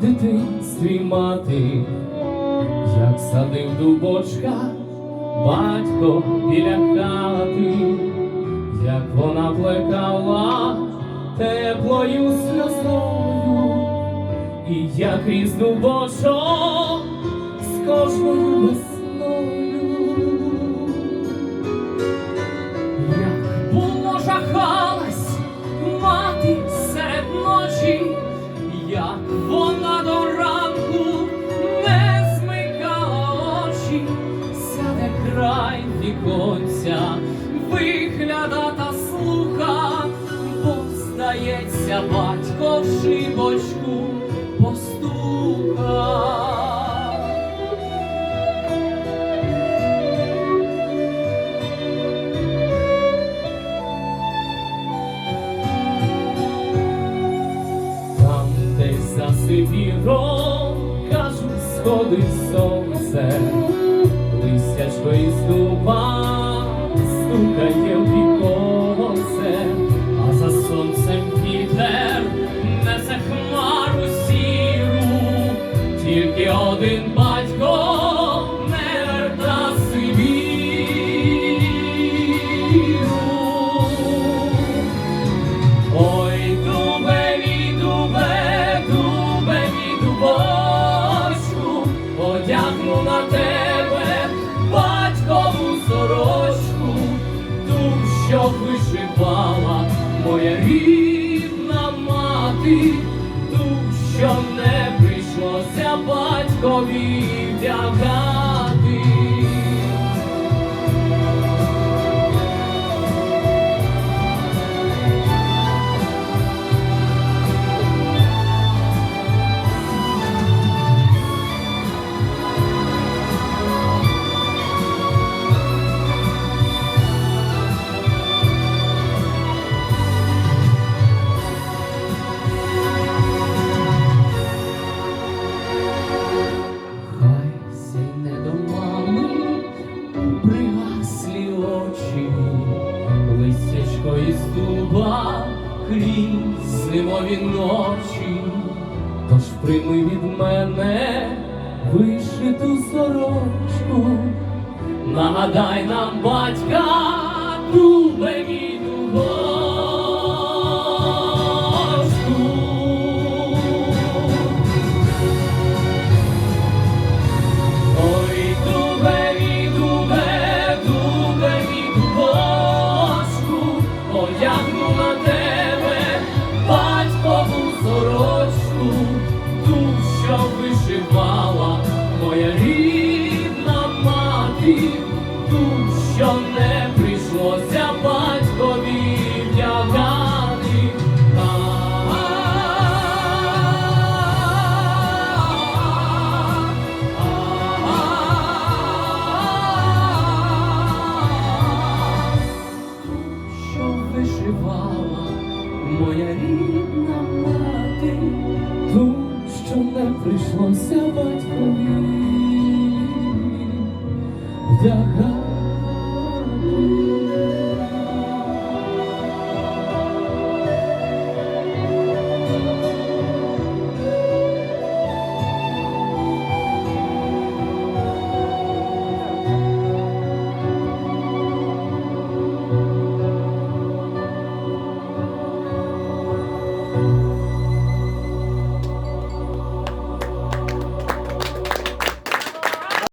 дитинстві мати, як садив дубочка, батько біля хати, як вона плекала теплою сльозою, і як різ дубочок з кожною весною. Віконця, вигляда та слуха, бо здається, батько в шибочку постука. Там десь за Сибіром, кажуть, сходить сонце, із дуба стукає в віконце, а за сонцем вітер несе хмару сіру, тільки один батько не верта Сибіру. Ой, дубеві, дубе, дубеві, дубочку, одягну на тебе вишивала моя рідна листячко із дуба крізь зимові ночі, тож прийми від мене вишиту сорочку, нагадай нам батька дубе мій дубочку. Ту, що не прийшлося батькові вдягати. Що вишивала моя рідна мати, ту, що не прийшлося батькові вдягати.